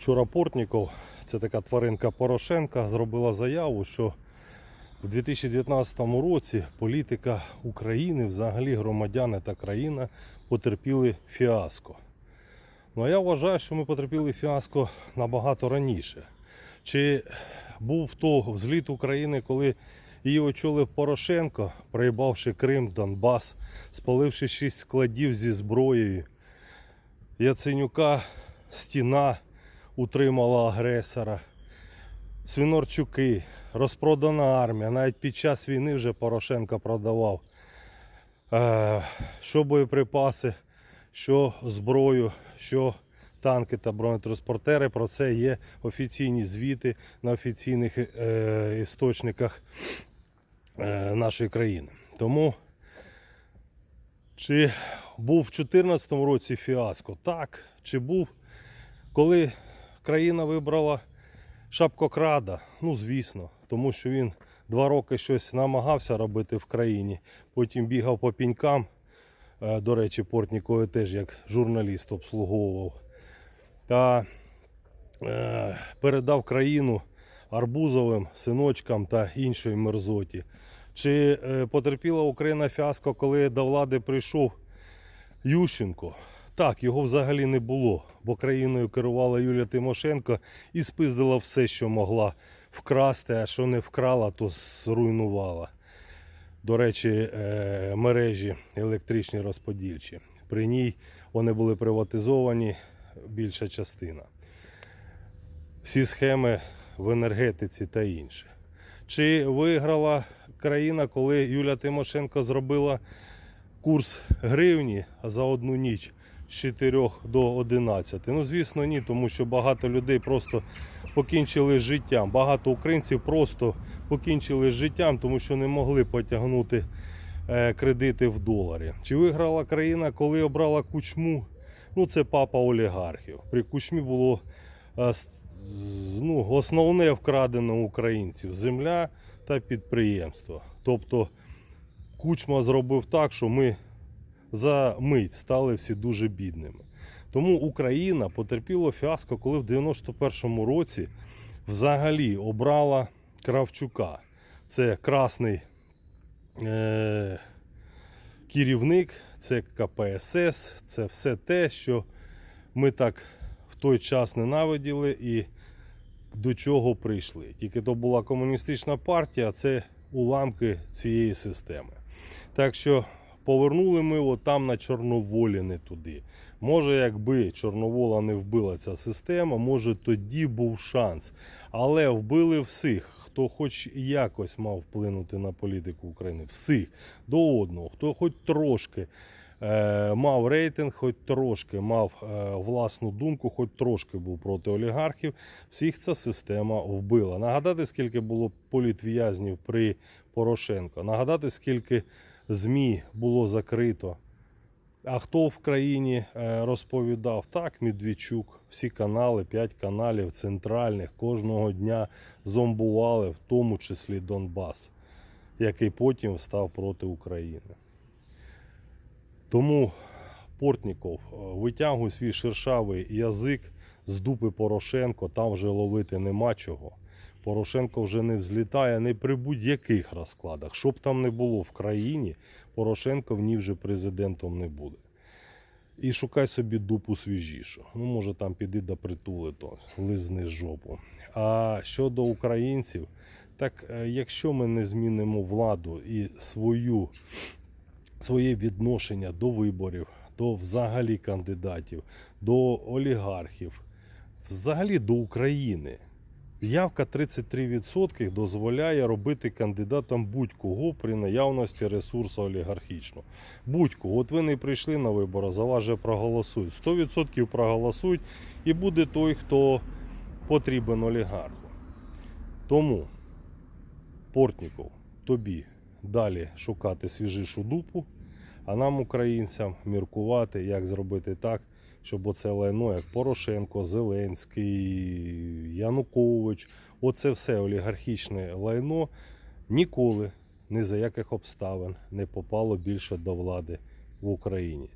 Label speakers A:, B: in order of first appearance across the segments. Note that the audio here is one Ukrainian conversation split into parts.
A: Вчора Портніков, це така тваринка Порошенка, зробила заяву, що в 2019 році політика України, взагалі громадяни та країна потерпіли фіаско. Ну а я вважаю, що ми потерпіли фіаско набагато раніше. Чи був то взліт України, коли її очолив Порошенко, проїбавши Крим, Донбас, спаливши шість складів зі зброєю, Яценюка стіна утримала агресора, Свінорчуки, розпродана армія. Навіть під час війни вже Порошенко продавав е, що боєприпаси, що зброю, що танки та бронетранспортери. Про це є офіційні звіти на офіційних е, істочниках е, нашої країни. Тому чи був в 2014 році фіаско? Так. Чи був, коли країна вибрала шапкокрада? Ну, звісно, тому що він два роки щось намагався робити в країні, потім бігав по пінькам. Е, До речі, Портнікове теж як журналіст обслуговував. Та е, передав країну Арбузовим, синочкам та іншої мерзоті. Чи е, потерпіла Україна фіаско, коли до влади прийшов Ющенко? Так, його взагалі не було, бо країною керувала Юлія Тимошенко і спиздила все, що могла вкрасти, а що не вкрала, то зруйнувала. До речі, е, мережі електричні розподільчі. При ній вони були приватизовані, більша частина. Всі схеми в енергетиці та інше. Чи виграла країна, коли Юля Тимошенко зробила курс гривні за одну ніч з 4 до 11? Ну, звісно, ні, тому що багато людей просто покінчили з життям. Багато українців просто покінчили з життям, тому що не могли потягнути е, кредити в доларі. Чи виграла країна, коли обрала кучму? Ну, це папа олігархів. При кучмі було е, ну, основне вкрадено українців земля та підприємства. Тобто Кучма зробив так, що ми за мить стали всі дуже бідними. Тому Україна потерпіла фіаско, коли в 91-му році взагалі обрала Кравчука. Це красний е- керівник, це КПСС, це все те, що ми так в той час ненавиділи і до чого прийшли. Тільки то була комуністична партія, це уламки цієї системи. Так що повернули ми його там на Чорноволі, не туди. Може, якби Чорновола не вбила ця система, може тоді був шанс. Але вбили всіх, хто хоч якось мав вплинути на політику України. Всіх до одного, хто хоч трошки е, мав рейтинг, хоч трошки мав е, власну думку, хоч трошки був проти олігархів. Всіх ця система вбила. Нагадати, скільки було політв'язнів при Порошенко. Нагадати, скільки ЗМІ було закрито. А хто в країні е, розповідав? Так, Медведчук, всі канали, 5 каналів центральних кожного дня зомбували, в тому числі Донбас, який потім став проти України. Тому Портніков, е, витягуй свій шершавий язик з дупи Порошенко, там вже ловити нема чого. Порошенко вже не взлітає не при будь-яких розкладах. Що б там не було в країні, Порошенко в ній вже президентом не буде. І шукай собі дупу свіжішу. Ну, може, там піди до притули, то лизни жопу. А щодо українців, так е, якщо ми не змінимо владу і свою, своє відношення до виборів, до взагалі кандидатів, до олігархів, взагалі до України. Явка 33% дозволяє робити кандидатам будь-кого при наявності ресурсу олігархічного. Будь-кого. От ви не прийшли на вибори, за вас же проголосують. 100% проголосують і буде той, хто потрібен олігарху. Тому, Портніков, тобі далі шукати свіжішу дупу, а нам, українцям, міркувати, як зробити так, щоб оце лайно, як Порошенко, Зеленський, Янукович, оце все олігархічне лайно ніколи, ні за яких обставин не попало більше до влади в Україні.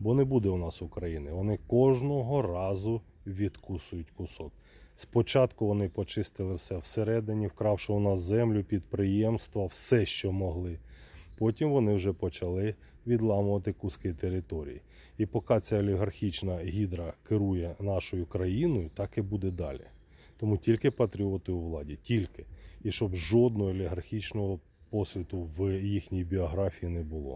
A: Бо не буде у нас України. Вони кожного разу відкусують кусок. Спочатку вони почистили все всередині, вкравши у нас землю, підприємства, все, що могли. Потім вони вже почали відламувати куски території. І поки ця олігархічна гідра керує нашою країною, так і буде далі. Тому тільки патріоти у владі, тільки. І щоб жодного олігархічного посвіту в їхній біографії не було.